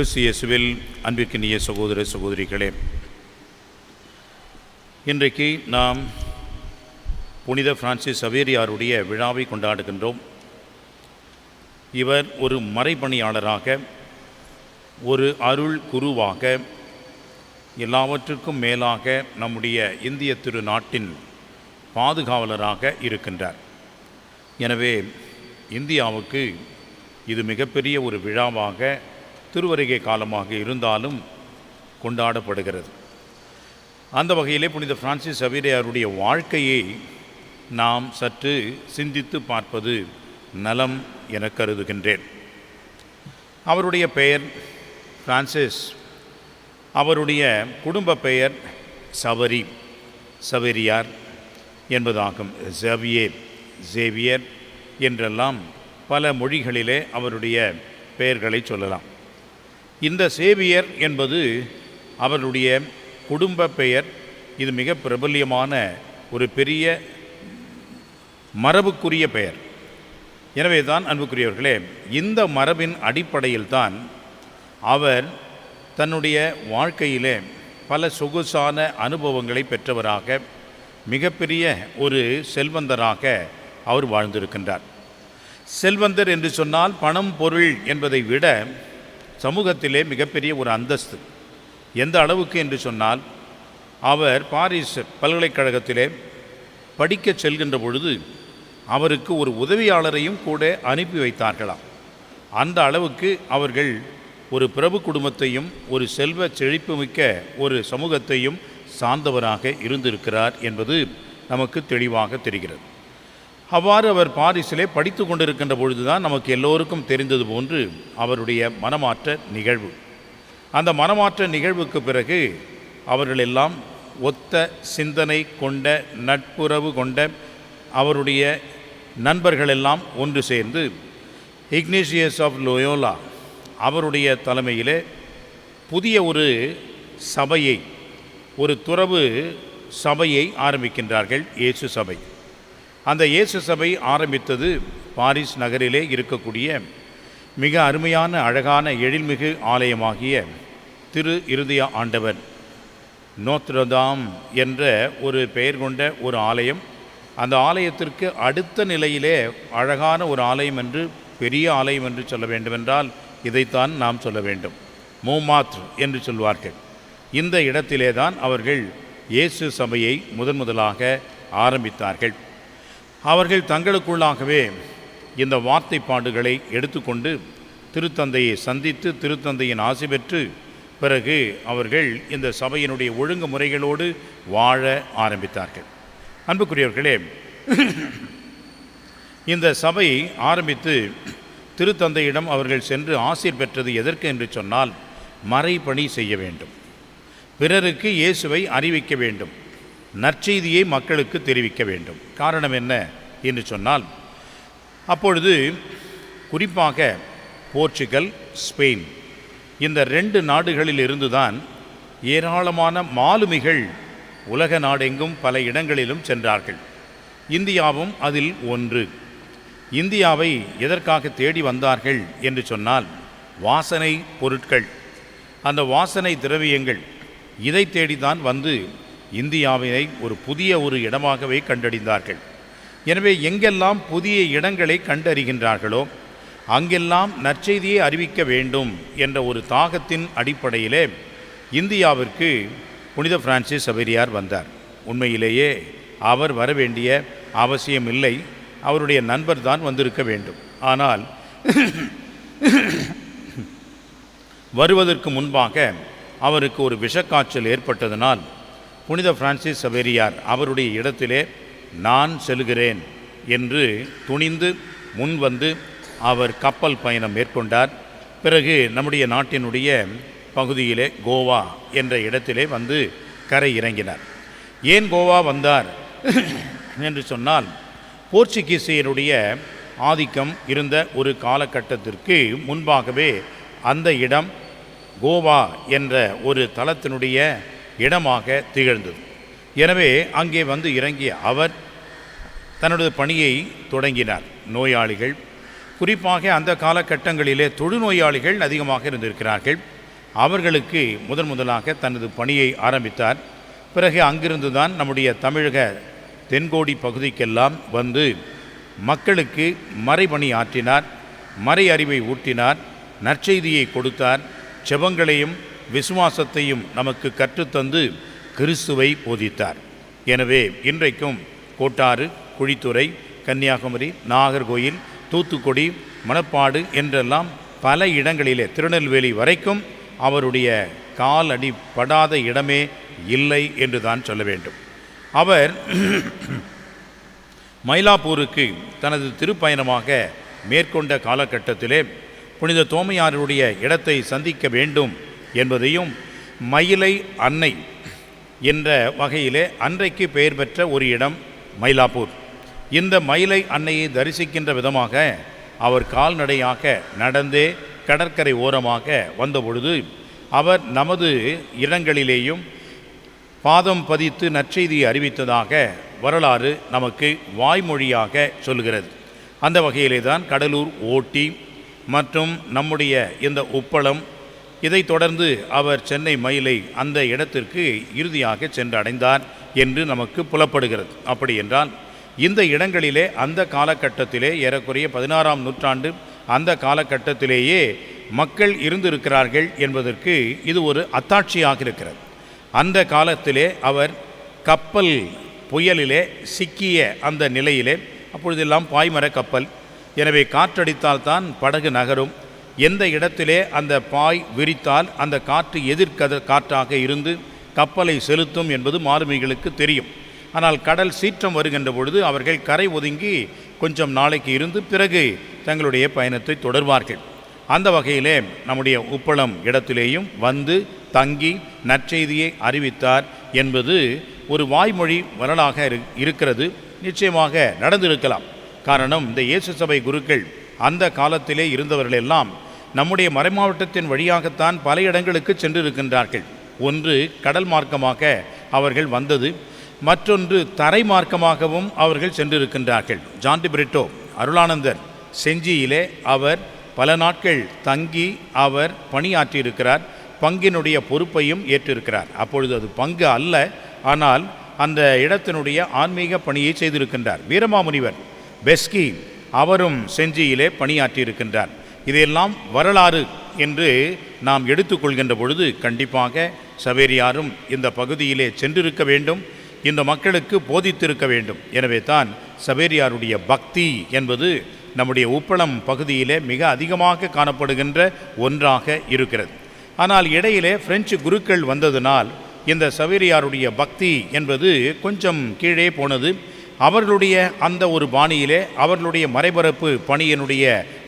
கிறிஸ்து இயேசுவில் அன்பிற்கினிய சகோதர சகோதரிகளே இன்றைக்கு நாம் புனித பிரான்சிஸ் சவேரியாருடைய விழாவை கொண்டாடுகின்றோம். இவர் ஒரு மறைபணியாளராக ஒரு அருள் குருவாக எல்லாவற்றிற்கும் மேலாக நம்முடைய இந்திய திருநாட்டின் பாதுகாவலராக இருக்கின்றார். எனவே இந்தியாவுக்கு இது மிகப்பெரிய ஒரு விழாவாக திருவருகை காலமாக இருந்தாலும் கொண்டாடப்படுகிறது. அந்த வகையிலே புனித பிரான்சிஸ் சவேரியாருடைய வாழ்க்கையை நாம் சற்று சிந்தித்து பார்ப்பது நலம் என கருதுகின்றேன். அவருடைய பெயர் பிரான்சிஸ் அவருடைய குடும்ப பெயர் சவரி சவேரியார் என்பதாகும். ஜவியே ஜேவியர் என்றெல்லாம் பல மொழிகளிலே அவருடைய பெயர்களை சொல்லலாம். இந்த சேவியர் என்பது அவருடைய குடும்ப பெயர். இது மிக பிரபல்யமான ஒரு பெரிய மரபுக்குரிய பெயர். எனவே தான் அன்புக்குரியவர்களே இந்த மரபின் அடிப்படையில் தான் அவர் தன்னுடைய வாழ்க்கையிலே பல சொகுசான அனுபவங்களை பெற்றவராக மிகப்பெரிய ஒரு செல்வந்தராக அவர் வாழ்ந்திருக்கின்றார். செல்வந்தர் என்று சொன்னால் பணம் பொருள் என்பதை விட சமூகத்திலே மிகப்பெரிய ஒரு அந்தஸ்து. எந்த அளவுக்கு என்று சொன்னால் அவர் பாரிஸ் பல்கலைக்கழகத்திலே படிக்கச் செல்கின்ற பொழுது அவருக்கு ஒரு உதவியாளரையும் கூட அனுப்பி வைத்தார்களாம். அந்த அளவுக்கு அவர்கள் ஒரு பிரபு குடும்பத்தையும் ஒரு செல்வ செழிப்புமிக்க ஒரு சமூகத்தையும் சார்ந்தவராக இருந்திருக்கிறார் என்பது நமக்கு தெளிவாக தெரிகிறது. அவ்வாறு அவர் பாரிஸிலே படித்து கொண்டிருக்கின்ற பொழுதுதான் நமக்கு எல்லோருக்கும் தெரிந்தது போன்று அவருடைய மனமாற்ற நிகழ்வு. அந்த மனமாற்ற நிகழ்வுக்கு பிறகு அவர்கள் எல்லாம் ஒத்த சிந்தனை கொண்ட நட்புறவு கொண்ட அவருடைய நண்பர்களெல்லாம் ஒன்று சேர்ந்து இக்னேஷியஸ் ஆஃப் லோயோலா அவருடைய தலைமையிலே புதிய ஒரு சபையை ஒரு துறவு சபையை ஆரம்பிக்கின்றார்கள் இயேசு சபை. அந்த இயேசு சபை ஆரம்பித்தது பாரிஸ் நகரிலே இருக்கக்கூடிய மிக அருமையான அழகான எழில்மிகு ஆலயமாகிய திரு இருதய ஆண்டவர் நோத்ரதாம் என்ற ஒரு பெயர் கொண்ட ஒரு ஆலயம். அந்த ஆலயத்திற்கு அடுத்த நிலையிலே அழகான ஒரு ஆலயம் என்று பெரிய ஆலயம் என்று சொல்ல வேண்டுமென்றால் இதைத்தான் நாம் சொல்ல வேண்டும். மூமாத் என்று சொல்வார்கள். இந்த இடத்திலே தான் அவர்கள் இயேசு சபையை முதன் முதலாக ஆரம்பித்தார்கள். அவர்கள் தங்களுக்குள்ளாகவே இந்த வார்த்தைப்பாடுகளை எடுத்துக்கொண்டு திருத்தந்தையை சந்தித்து திருத்தந்தையின் ஆசை பெற்று பிறகு அவர்கள் இந்த சபையினுடைய ஒழுங்கு முறைகளோடு வாழ ஆரம்பித்தார்கள். அன்புக்குரியவர்களே இந்த சபை ஆரம்பித்து திருத்தந்தையிடம் அவர்கள் சென்று ஆசிர் பெற்றது எதற்கு என்று சொன்னால் மறைபணி செய்ய வேண்டும். பிறருக்கு இயேசுவை அறிவிக்க வேண்டும். நற்செய்தியை மக்களுக்கு தெரிவிக்க வேண்டும். காரணம் என்ன என்று சொன்னால் அப்பொழுது குறிப்பாக போர்ச்சுகல் ஸ்பெயின் இந்த ரெண்டு நாடுகளில் இருந்துதான் ஏராளமான மாலுமிகள் உலக நாடெங்கும் பல இடங்களிலும் சென்றார்கள். இந்தியாவும் அதில் ஒன்று. இந்தியாவை எதற்காக தேடி வந்தார்கள் என்று சொன்னால் வாசனை பொருட்கள். அந்த வாசனை திரவியங்கள் இதை தேடிதான் வந்து இந்தியாவினை ஒரு புதிய ஒரு இடமாகவே கண்டறிந்தார்கள். எனவே எங்கெல்லாம் புதிய இடங்களை கண்டறிகின்றார்களோ அங்கெல்லாம் நற்செய்தியை அறிவிக்க வேண்டும் என்ற ஒரு தாகத்தின் அடிப்படையிலே இந்தியாவிற்கு புனித பிரான்சிஸ் சவேரியார் வந்தார். உண்மையிலேயே அவர் வர வேண்டிய அவசியம் இல்லை அவருடைய நண்பர் தான் வந்திருக்க வேண்டும். ஆனால் வருவதற்கு முன்பாக அவருக்கு ஒரு விஷக்காய்ச்சல் ஏற்பட்டதனால் புனித பிரான்சிஸ் சவேரியார் அவருடைய இடத்திலே நான் செல்கிறேன் என்று துணிந்து முன் வந்து அவர் கப்பல் பயணம் மேற்கொண்டார். பிறகு நம்முடைய நாட்டினுடைய பகுதியிலே கோவா என்ற இடத்திலே வந்து கரை இறங்கினார். ஏன் கோவா வந்தார் என்று சொன்னால் போர்ச்சுகீசியருடைய ஆதிக்கம் இருந்த ஒரு காலகட்டத்திற்கு முன்பாகவே அந்த இடம் கோவா என்ற ஒரு தளத்தினுடைய இடமாக திகழ்ந்தது. எனவே அங்கே வந்து இறங்கிய அவர் தன்னுடைய பணியை தொடங்கினார். நோயாளிகள் குறிப்பாக அந்த காலகட்டங்களிலே தொழுநோயாளிகள் அதிகமாக இருந்திருக்கிறார்கள். அவர்களுக்கு முதன் முதலாக தனது பணியை ஆரம்பித்தார். பிறகு அங்கிருந்து தான் நம்முடைய தமிழக தென்கோடி பகுதிக்கெல்லாம் வந்து மக்களுக்கு மறைபணி ஆற்றினார் மறை அறிவை ஊட்டினார் நற்செய்தியை கொடுத்தார் செபங்களையும் விசுவாசத்தையும் நமக்கு கற்றுத்தந்து கிறிஸ்துவை போதித்தார். எனவே இன்றைக்கும் கோட்டாறு குழித்துறை கன்னியாகுமரி நாகர்கோயில் தூத்துக்குடி மணப்பாடு என்றெல்லாம் பல இடங்களிலே திருநெல்வேலி வரைக்கும் அவருடைய கால் அடிப்படாத படாத இடமே இல்லை என்று தான் சொல்ல வேண்டும். அவர் மயிலாப்பூருக்கு தனது திருப்பயணமாக மேற்கொண்ட காலகட்டத்திலே புனித தோமையாருடைய இடத்தை சந்திக்க வேண்டும் என்பதையும் மயிலை அன்னை என்ற வகையிலே அன்றைக்கு பெயர் பெற்ற ஒரு இடம் மயிலாப்பூர். இந்த மயிலை அன்னையை தரிசிக்கின்ற விதமாக அவர் கால்நடையாக நடந்தே கடற்கரை ஓரமாக வந்தபொழுது அவர் நமது இடங்களிலேயும் பாதம் பதித்து நற்செய்தியை அறிவித்ததாக வரலாறு நமக்கு வாய்மொழியாக சொல்கிறது அந்த வகையிலே தான் கடலூர் ஓட்டி மற்றும் நம்முடைய இந்த உப்பளம் இதைத் தொடர்ந்து அவர் சென்னை மயிலை அந்த இடத்திற்கு இறுதியாக சென்றடைந்தார் என்று நமக்கு புலப்படுகிறது. அப்படி என்றால் இந்த இடங்களிலே அந்த காலகட்டத்திலே ஏறக்குறைய பதினாறாம் நூற்றாண்டு அந்த காலகட்டத்திலேயே மக்கள் இருந்திருக்கிறார்கள் என்பதற்கு இது ஒரு அத்தாட்சியாக இருக்கிறது. அந்த காலத்திலே அவர் கப்பல் புயலிலே சிக்கிய அந்த நிலையிலே அப்பொழுதெல்லாம் பாய்மர கப்பல். எனவே காற்றடித்தால்தான் படகு நகரும். எந்த இடத்திலே அந்த பாய் விரித்தால் அந்த காற்று எதிர்கத காற்றாக இருந்து கப்பலை செலுத்தும் என்பது மாலுமிகளுக்கு தெரியும். ஆனால் கடல் சீற்றம் வருகின்ற பொழுது அவர்கள் கரை ஒதுங்கி கொஞ்சம் நாளைக்கு இருந்து பிறகு தங்களுடைய பயணத்தை தொடர்வார்கள். அந்த வகையிலே நம்முடைய உப்பளம் இடத்திலேயும் வந்து தங்கி நற்செய்தியை அறிவித்தார் என்பது ஒரு வாய்மொழி வரலாக இரு- இருக்கிறது. நிச்சயமாக நடந்திருக்கலாம். காரணம் இந்த இயேசு சபை குருக்கள் அந்த காலத்திலே இருந்தவர்கள் எல்லாம் நம்முடைய மறைமாவட்டத்தின் வழியாகத்தான் பல இடங்களுக்கு சென்றிருக்கின்றார்கள். ஒன்று கடல் மார்க்கமாக அவர்கள் வந்தது மற்றொன்று தரை மார்க்கமாகவும் அவர்கள் சென்றிருக்கின்றார்கள். ஜான்டி பிரிட்டோ அருளானந்தர் செஞ்சியிலே அவர் பல நாட்கள் தங்கி அவர் பணியாற்றியிருக்கிறார் பங்கினுடைய பொறுப்பையும் ஏற்றிருக்கிறார். அப்பொழுது அது பங்கு அல்ல ஆனால் அந்த இடத்தினுடைய ஆன்மீக பணியை செய்திருக்கின்றார். வீரமாமுனிவர் பெஸ்கி அவரும் செஞ்சியிலே பணியாற்றியிருக்கின்றார். இதையெல்லாம் வரலாறு என்று நாம் எடுத்துக்கொள்கின்ற பொழுது கண்டிப்பாக சவேரியாரும் இந்த பகுதியிலே சென்றிருக்க வேண்டும் இந்த மக்களுக்கு போதித்திருக்க வேண்டும். எனவே தான் சவேரியாருடைய பக்தி என்பது நம்முடைய உப்பளம் பகுதியிலே மிக அதிகமாக காணப்படுகின்ற ஒன்றாக இருக்கிறது. ஆனால் இடையிலே பிரெஞ்சு குருக்கள் வந்ததினால் இந்த சவேரியாருடைய பக்தி என்பது கொஞ்சம் கீழே போனது. அவர்களுடைய அந்த ஒரு பாணியிலே அவர்களுடைய மறைபரப்பு பணியினுடைய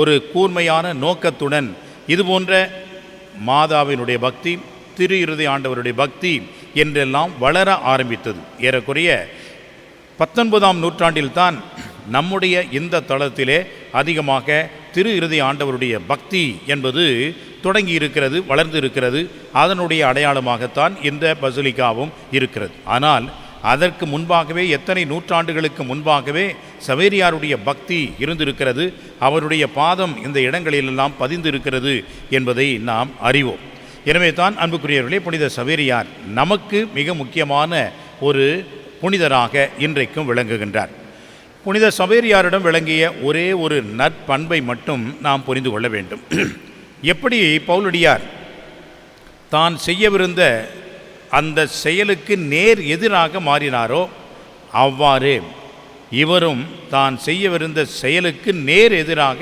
ஒரு கூர்மையான நோக்கத்துடன் இதுபோன்ற மாதாவினுடைய பக்தி திரு இறுதி ஆண்டவருடைய பக்தி என்றெல்லாம் வளர ஆரம்பித்தது. ஏறக்குறைய பத்தொன்பதாம் நூற்றாண்டில்தான் நம்முடைய இந்த தளத்திலே அதிகமாக திரு இறுதி ஆண்டவருடைய பக்தி என்பது தொடங்கி இருக்கிறது வளர்ந்து இருக்கிறது அதனுடைய அடையாளமாகத்தான் இந்த பசுலிக்காவும் இருக்கிறது. ஆனால் அதற்கு முன்பாகவே எத்தனை நூற்றாண்டுகளுக்கு முன்பாகவே சவேரியாருடைய பக்தி இருந்திருக்கிறது அவருடைய பாதம் இந்த இடங்களிலெல்லாம் பதிந்திருக்கிறது என்பதை நாம் அறிவோம். எனவே தான் அன்புக்குரியவர்களே புனித சவேரியார் நமக்கு மிக முக்கியமான ஒரு புனிதராக இன்றைக்கும் விளங்குகின்றார். புனித சவேரியாரிடம் விளங்கிய ஒரே ஒரு நற்பண்பை மட்டும் நாம் புரிந்து கொள்ள வேண்டும். எப்படி பவுலடியார் தான் செய்யவிருந்த அந்த செயலுக்கு நேர் எதிராக மாறினாரோ அவ்வாறே. இவரும் தான் செய்யவிருந்த செயலுக்கு நேர் எதிராக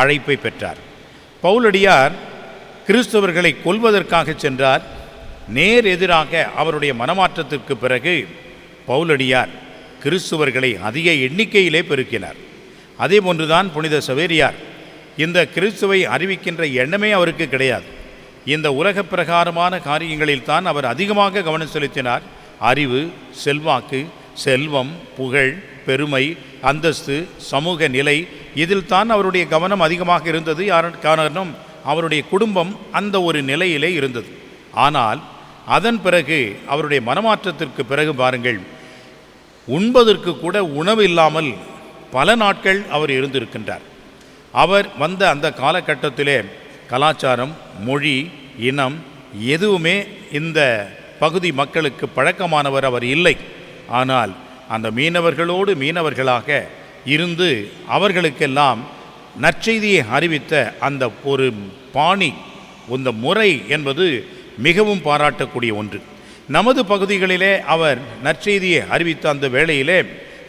அழைப்பை பெற்றார். பவுலடியார் கிறிஸ்தவர்களை கொல்வதற்காக சென்றார். நேர் எதிராக அவருடைய மனமாற்றத்திற்கு பிறகு பவுலடியார் கிறிஸ்துவர்களை அதிக எண்ணிக்கையிலே பெருக்கினார். அதே போன்றுதான் புனித சவேரியார் இந்த கிறிஸ்துவை அறிவிக்கின்ற எண்ணமே அவருக்கு கிடையாது. இந்த உலக பிரகாரமான காரியங்களில் தான் அவர் அதிகமாக கவனம் செலுத்தினார். அறிவு செல்வாக்கு செல்வம் புகழ் பெருமை அந்தஸ்து சமூக நிலை இதில் தான் அவருடைய கவனம் அதிகமாக இருந்தது. யார் காரணம்? அவருடைய குடும்பம் அந்த ஒரு நிலையிலே இருந்தது. ஆனால் அதன் பிறகு அவருடைய மனமாற்றத்திற்கு பிறகு பாருங்கள் உண்பதற்கு கூட உணவு இல்லாமல் பல நாட்கள் அவர் இருந்திருக்கின்றார். அவர் வந்த அந்த காலகட்டத்திலே கலாச்சாரம் மொழி இனம் எதுவுமே இந்த பகுதி மக்களுக்கு பழக்கமானவர் அவர் இல்லை. ஆனால் அந்த மீனவர்களோடு மீனவர்களாக இருந்து அவர்களுக்கெல்லாம் நற்செய்தியை அறிவித்த அந்த ஒரு பாணி இந்த முறை என்பது மிகவும் பாராட்டக்கூடிய ஒன்று. நமது பகுதிகளிலே அவர் நற்செய்தியை அறிவித்த அந்த வேளையிலே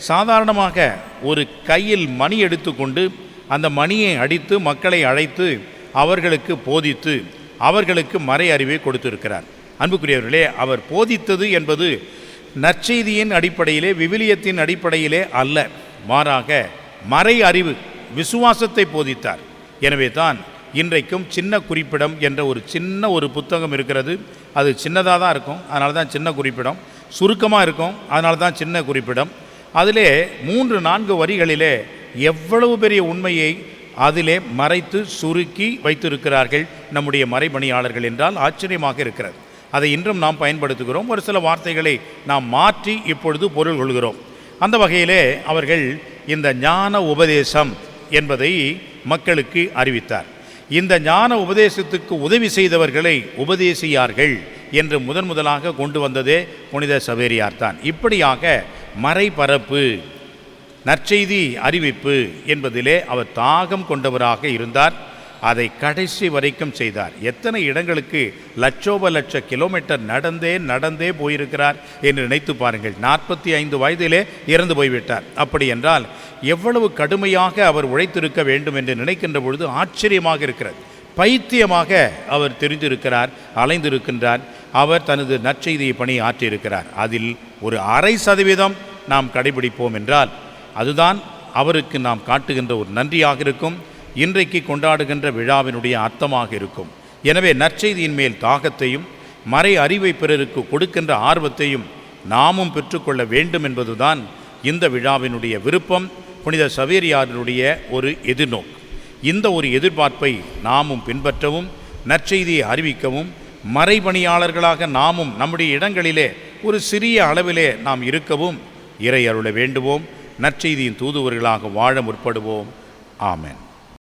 சாதாரணமாக ஒரு கையில் மணி எடுத்துக்கொண்டு அந்த மணியை அடித்து மக்களை அழைத்து அவர்களுக்கு போதித்து அவர்களுக்கு மறை அறிவை கொடுத்திருக்கிறார். அன்புக்குரியவர்களே அவர் போதித்தது என்பது நற்செய்தியின் அடிப்படையிலே விவிலியத்தின் அடிப்படையிலே அல்ல. மாறாக மறை அறிவு விசுவாசத்தை போதித்தார். எனவே தான் இன்றைக்கும் சின்ன குறிப்பிடம் என்ற ஒரு சின்ன ஒரு புத்தகம் இருக்கிறது. அது சின்னதாக தான் இருக்கும். அதனால தான் சின்ன குறிப்பிடம். சுருக்கமாக இருக்கும். அதனால தான் சின்ன குறிப்பிடம். அதிலே மூன்று நான்கு வரிகளிலே எவ்வளவு பெரிய உண்மையை அதிலே மறைத்து சுருக்கி வைத்திருக்கிறார்கள் நம்முடைய மறைபணியாளர்கள் என்றால் ஆச்சரியமாக இருக்கிறது. அதை இன்றும் நாம் பயன்படுத்துகிறோம். ஒரு சில வார்த்தைகளை நாம் மாற்றி இப்பொழுது பொருள் கொள்கிறோம். அந்த வகையிலே அவர்கள் இந்த ஞான உபதேசம் என்பதை மக்களுக்கு அறிவித்தார். இந்த ஞான உபதேசத்துக்கு உதவி செய்தவர்களை உபதேசியார்கள் என்று முதன் முதலாக கொண்டு வந்ததே புனித சவேரியார் தான் இப்படியாக மறைபரப்பு நற்செய்தி அறிவிப்பு என்பதிலே அவர் தாகம் கொண்டவராக இருந்தார். அதை கடைசி வரைக்கும் செய்தார். எத்தனை இடங்களுக்கு லட்சோப லட்ச கிலோமீட்டர் நடந்தே நடந்தே போயிருக்கிறார் என்று நினைத்து பாருங்கள். நாற்பத்தி ஐந்து வயதிலே இறந்து போய்விட்டார். அப்படி என்றால் எவ்வளவு கடுமையாக அவர் உழைத்திருக்க வேண்டும் என்று நினைக்கின்ற பொழுது ஆச்சரியமாக இருக்கிறது. பைத்தியமாக அவர் தெரிந்திருக்கிறார் அலைந்திருக்கின்றார். அவர் தனது நற்செய்தியை பணி ஆற்றியிருக்கிறார். அதில் ஒரு அரை சதவீதம் நாம் கடைபிடிப்போம் என்றால் அதுதான் அவருக்கு நாம் காட்டுகின்ற ஒரு நன்றியாக இருக்கும் இன்றைக்கு கொண்டாடுகின்ற விழாவினுடைய அர்த்தமாக இருக்கும். எனவே நற்செய்தியின் மேல் தாகத்தையும் மறை அறிவை பிறருக்கு கொடுக்கின்ற ஆர்வத்தையும் நாமும் பெற்றுக்கொள்ள வேண்டும் என்பதுதான் இந்த விழாவினுடைய விருப்பம் புனித சவேரியாரினுடைய ஒரு எதிர்நோக்கு. இந்த ஒரு எதிர்பார்ப்பை நாமும் பின்பற்றவும் நற்செய்தியை அறிவிக்கவும் மறைபணியாளர்களாக நாமும் நம்முடைய இடங்களிலே ஒரு சிறிய அளவிலே நாம் இருக்கவும் இறை அருள வேண்டுவோம். நற்செய்தியின் தூதுவர்களாக வாழ முற்படுவோம். ஆமேன்.